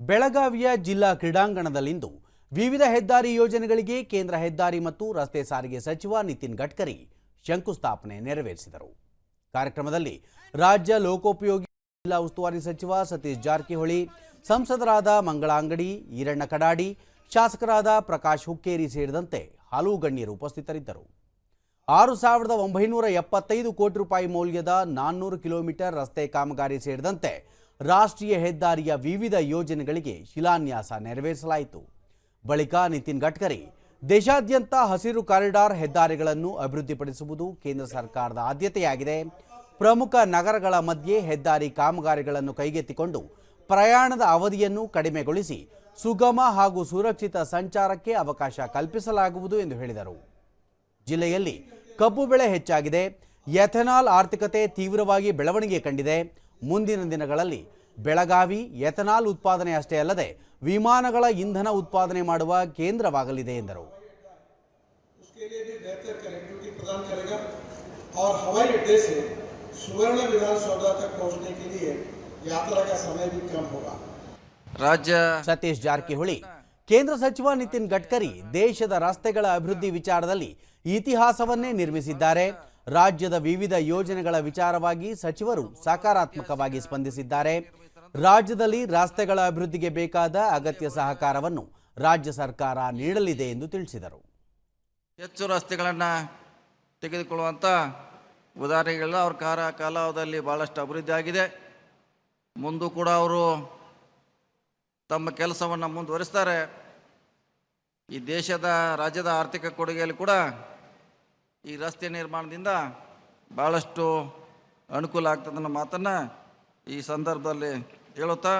ಬೆಳಗಾವಿಯ ಜಿಲ್ಲಾ ಕ್ರೀಡಾಂಗಣದಲ್ಲಿಂದು ವಿವಿಧ ಹೆದ್ದಾರಿ ಯೋಜನೆಗಳಿಗೆ ಕೇಂದ್ರ ಹೆದ್ದಾರಿ ಮತ್ತು ರಸ್ತೆ ಸಾರಿಗೆ ಸಚಿವ ನಿತಿನ್ ಗಡ್ಕರಿ ಶಂಕುಸ್ಥಾಪನೆ ನೆರವೇರಿಸಿದರು. ಕಾರ್ಯಕ್ರಮದಲ್ಲಿ ರಾಜ್ಯ ಲೋಕೋಪಯೋಗಿ ಜಿಲ್ಲಾ ಉಸ್ತುವಾರಿ ಸಚಿವ ಸತೀಶ್ ಜಾರಕಿಹೊಳಿ, ಸಂಸದರಾದ ಮಂಗಳಾಂಗಡಿ ಈರಣ್ಣ ಕಡಾಡಿ, ಶಾಸಕರಾದ ಪ್ರಕಾಶ್ ಹುಕ್ಕೇರಿ ಸೇರಿದಂತೆ ಹಲವು ಗಣ್ಯರು ಉಪಸ್ಥಿತರಿದ್ದರು. ಆರು ಸಾವಿರದ ಒಂಬೈನೂರ ಎಪ್ಪತ್ತೈದು ಕೋಟಿ ರೂಪಾಯಿ ಮೌಲ್ಯದ ನಾನ್ನೂರು ಕಿಲೋಮೀಟರ್ ರಸ್ತೆ ಕಾಮಗಾರಿ ಸೇರಿದಂತೆ ರಾಷ್ಟ್ರೀಯ ಹೆದ್ದಾರಿಯ ವಿವಿಧ ಯೋಜನೆಗಳಿಗೆ ಶಿಲಾನ್ಯಾಸ ನೆರವೇರಿಸಲಾಯಿತು. ಬಳಿಕ ನಿತಿನ್ ಗಡ್ಕರಿ, ದೇಶಾದ್ಯಂತ ಹಸಿರು ಕಾರಿಡಾರ್ ಹೆದ್ದಾರಿಗಳನ್ನು ಅಭಿವೃದ್ಧಿಪಡಿಸುವುದು ಕೇಂದ್ರ ಸರ್ಕಾರದ ಆದ್ಯತೆಯಾಗಿದೆ. ಪ್ರಮುಖ ನಗರಗಳ ಮಧ್ಯೆ ಹೆದ್ದಾರಿ ಕಾಮಗಾರಿಗಳನ್ನು ಕೈಗೆತ್ತಿಕೊಂಡು ಪ್ರಯಾಣದ ಅವಧಿಯನ್ನು ಕಡಿಮೆಗೊಳಿಸಿ ಸುಗಮ ಹಾಗೂ ಸುರಕ್ಷಿತ ಸಂಚಾರಕ್ಕೆ ಅವಕಾಶ ಕಲ್ಪಿಸಲಾಗುವುದು ಎಂದು ಹೇಳಿದರು. ಜಿಲ್ಲೆಯಲ್ಲಿ ಕಬ್ಬು ಬೆಳೆ ಹೆಚ್ಚಾಗಿದೆ. ಎಥೆನಾಲ್ ಆರ್ಥಿಕತೆ ತೀವ್ರವಾಗಿ ಬೆಳವಣಿಗೆ ಕಂಡಿದೆ. ಮುಂದಿನ ದಿನಗಳಲ್ಲಿ ಬೆಳಗಾವಿ ಎಥನಾಲ್ ಉತ್ಪಾದನೆ ಅಷ್ಟೇ ಅಲ್ಲದೆ ವಿಮಾನಗಳ ಇಂಧನ ಉತ್ಪಾದನೆ ಮಾಡುವ ಕೇಂದ್ರವಾಗಲಿದೆ ಎಂದರು. ರಾಜ್ಯ ಸತೀಶ್ ಜಾರಕಿಹೊಳಿ ಕೇಂದ್ರ ಸಚಿವ ನಿತಿನ್ ಗಡ್ಕರಿ ದೇಶದ ರಸ್ತೆಗಳ ಅಭಿವೃದ್ಧಿ ವಿಚಾರದಲ್ಲಿ ಇತಿಹಾಸವನ್ನೇ ನಿರ್ಮಿಸಿದ್ದಾರೆ. ರಾಜ್ಯದ ವಿವಿಧ ಯೋಜನೆಗಳ ವಿಚಾರವಾಗಿ ಸಚಿವರು ಸಕಾರಾತ್ಮಕವಾಗಿ ಸ್ಪಂದಿಸಿದ್ದಾರೆ. ರಾಜ್ಯದಲ್ಲಿ ರಸ್ತೆಗಳ ಅಭಿವೃದ್ಧಿಗೆ ಬೇಕಾದ ಅಗತ್ಯ ಸಹಕಾರವನ್ನು ರಾಜ್ಯ ಸರ್ಕಾರ ನೀಡಲಿದೆ ಎಂದು ತಿಳಿಸಿದರು. ಹೆಚ್ಚು ರಸ್ತೆಗಳನ್ನು ತೆಗೆದುಕೊಳ್ಳುವಂಥ ಉದಾಹರಣೆಗಳೆಲ್ಲ ಅವ್ರ ಕಾರ ಕಾಲಾವಧಿಯಲ್ಲಿ ಭಾಳಷ್ಟು ಅಭಿವೃದ್ಧಿ ಆಗಿದೆ. ಮುಂದೂ ಕೂಡ ಅವರು ತಮ್ಮ ಕೆಲಸವನ್ನು ಮುಂದುವರಿಸ್ತಾರೆ. ಈ ದೇಶದ, ರಾಜ್ಯದ ಆರ್ಥಿಕ ಕೊಡುಗೆಯಲ್ಲಿ ಕೂಡ ಈ ರಸ್ತೆ ನಿರ್ಮಾಣದಿಂದ ಭಾಳಷ್ಟು ಅನುಕೂಲ ಆಗ್ತದೆ ಅನ್ನೋ ಮಾತನ್ನು ಈ ಸಂದರ್ಭದಲ್ಲಿ ಹೇಳುತ್ತಾ